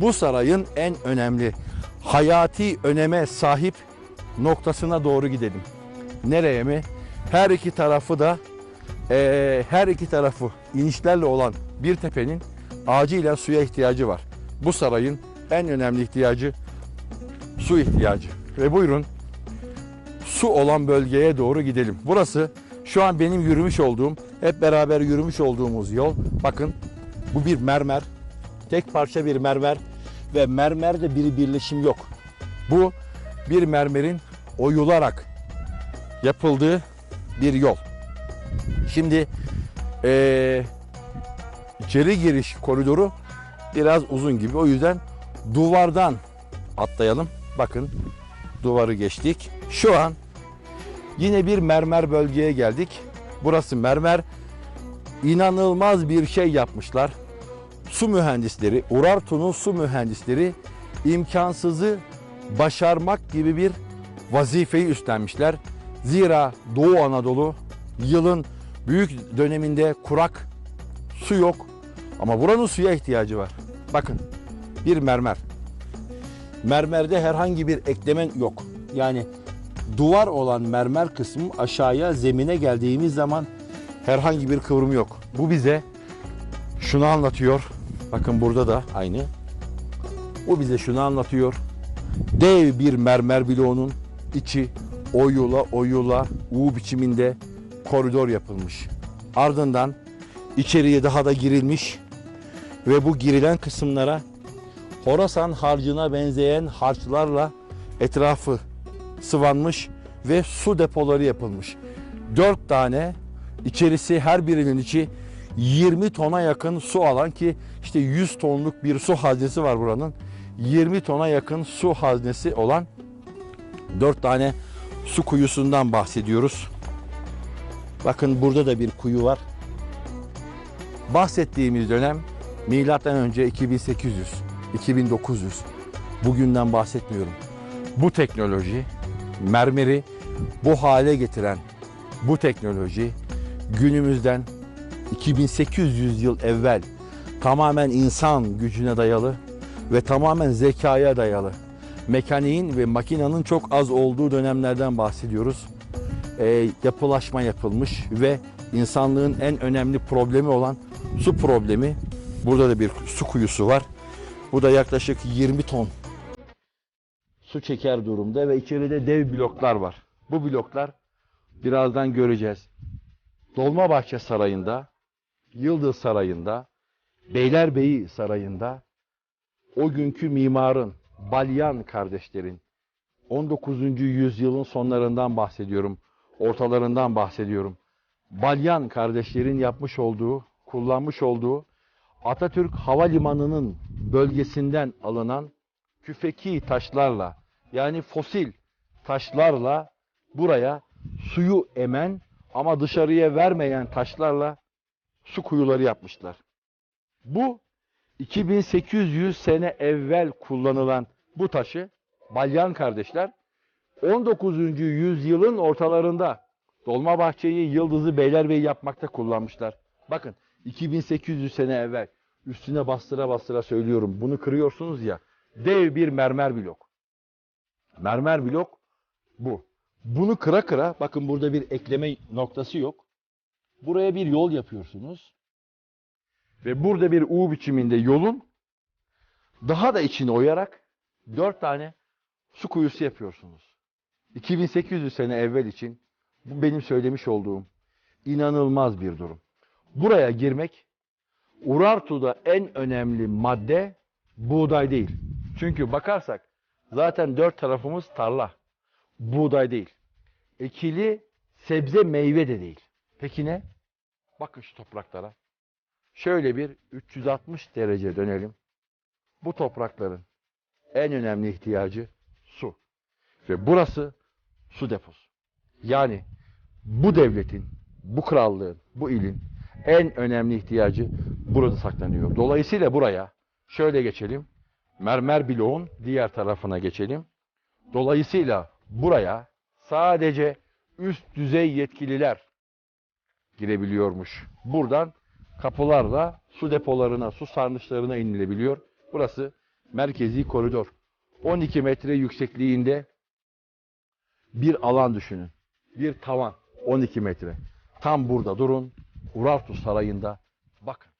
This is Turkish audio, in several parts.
bu sarayın en önemli hayati öneme sahip noktasına doğru gidelim. Nereye mi? Her iki tarafı da eee, her iki tarafı inişlerle olan bir tepenin acilen suya ihtiyacı var. Bu sarayın en önemli ihtiyacı su ihtiyacı. Ve buyurun su olan bölgeye doğru gidelim. Burası şu an benim yürümüş olduğum, hep beraber yürümüş olduğumuz yol. Bakın bu bir mermer. Tek parça bir mermer ve mermerde bir birleşim yok. Bu bir mermerin oyularak yapıldığı bir yol. Şimdi eee içeri giriş koridoru biraz uzun gibi. O yüzden duvardan atlayalım. Bakın duvarı geçtik. Şu an yine bir mermer bölgeye geldik. Burası mermer. İnanılmaz bir şey yapmışlar. Su mühendisleri, Urartu'nun su mühendisleri imkansızı başarmak gibi bir vazifeyi üstlenmişler. Zira Doğu Anadolu yılın büyük döneminde kurak, su yok ama buranın suya ihtiyacı var. Bakın bir mermer. Mermerde herhangi bir eklemen yok. Yani duvar olan mermer kısmı aşağıya zemine geldiğimiz zaman herhangi bir kıvrım yok. Bu bize şunu anlatıyor. Bakın burada da aynı. Bu bize şunu anlatıyor. Dev bir mermer bloğunun içi oyula oyula U biçiminde koridor yapılmış. Ardından içeriye daha da girilmiş ve bu girilen kısımlara Horasan harcına benzeyen harçlarla etrafı sıvanmış ve su depoları yapılmış. Dört tane içerisi her birinin içi 20 tona yakın su alan ki işte 100 tonluk bir su haznesi var buranın. 20 tona yakın su haznesi olan dört tane su kuyusundan bahsediyoruz. Bakın burada da bir kuyu var. Bahsettiğimiz dönem milattan önce 2800, 2900. Bugünden bahsetmiyorum. Bu teknoloji mermeri bu hale getiren bu teknoloji günümüzden 2800 yıl evvel tamamen insan gücüne dayalı ve tamamen zekaya dayalı mekaniğin ve makinanın çok az olduğu dönemlerden bahsediyoruz. Ee, yapılaşma yapılmış ve insanlığın en önemli problemi olan su problemi. Burada da bir su kuyusu var. Bu da yaklaşık 20 ton su çeker durumda ve içeride dev bloklar var. Bu bloklar birazdan göreceğiz. Dolmabahçe Sarayı'nda, Yıldız Sarayı'nda, Beylerbeyi Sarayı'nda o günkü mimarın, Balyan kardeşlerin 19. yüzyılın sonlarından bahsediyorum, ortalarından bahsediyorum. Balyan kardeşlerin yapmış olduğu, kullanmış olduğu Atatürk Havalimanı'nın bölgesinden alınan küfeki taşlarla yani fosil taşlarla buraya suyu emen ama dışarıya vermeyen taşlarla su kuyuları yapmışlar. Bu 2800 sene evvel kullanılan bu taşı Balyan kardeşler 19. yüzyılın ortalarında Dolmabahçe'yi Yıldız'ı Beylerbeyi yapmakta kullanmışlar. Bakın 2800 sene evvel üstüne bastıra bastıra söylüyorum. Bunu kırıyorsunuz ya. Dev bir mermer blok. Mermer blok bu. Bunu kıra kıra bakın burada bir ekleme noktası yok. Buraya bir yol yapıyorsunuz. Ve burada bir U biçiminde yolun daha da içine oyarak dört tane su kuyusu yapıyorsunuz. 2800 sene evvel için bu benim söylemiş olduğum inanılmaz bir durum. Buraya girmek Urartu'da en önemli madde buğday değil. Çünkü bakarsak zaten dört tarafımız tarla. Buğday değil. Ekili sebze meyve de değil. Peki ne? Bakın şu topraklara. Şöyle bir 360 derece dönelim. Bu toprakların en önemli ihtiyacı su. Ve burası su deposu. Yani bu devletin, bu krallığın, bu ilin en önemli ihtiyacı burada saklanıyor. Dolayısıyla buraya şöyle geçelim. Mermer bloğun diğer tarafına geçelim. Dolayısıyla buraya sadece üst düzey yetkililer girebiliyormuş. Buradan kapılarla su depolarına, su sarnıçlarına inilebiliyor. Burası merkezi koridor. 12 metre yüksekliğinde bir alan düşünün. Bir tavan 12 metre. Tam burada durun. Urartu Sarayı'nda bakın.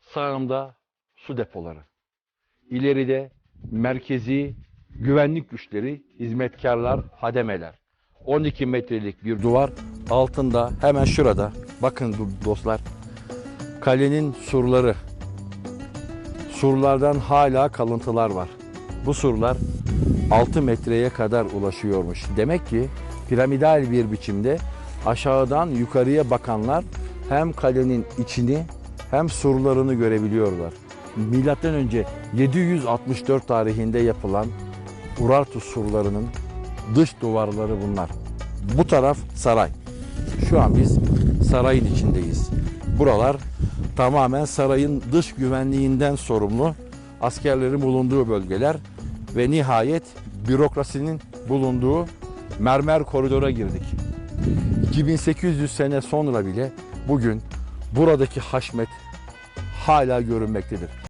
Sağımda su depoları. İleride merkezi güvenlik güçleri, hizmetkarlar, hademeler. 12 metrelik bir duvar altında hemen şurada bakın do- dostlar kalenin surları surlardan hala kalıntılar var. Bu surlar 6 metreye kadar ulaşıyormuş. Demek ki piramidal bir biçimde aşağıdan yukarıya bakanlar hem kalenin içini hem surlarını görebiliyorlar. Milattan önce 764 tarihinde yapılan Urartu surlarının dış duvarları bunlar. Bu taraf saray. Şu an biz sarayın içindeyiz. Buralar tamamen sarayın dış güvenliğinden sorumlu askerlerin bulunduğu bölgeler ve nihayet bürokrasinin bulunduğu mermer koridora girdik. 2800 sene sonra bile bugün buradaki haşmet hala görünmektedir.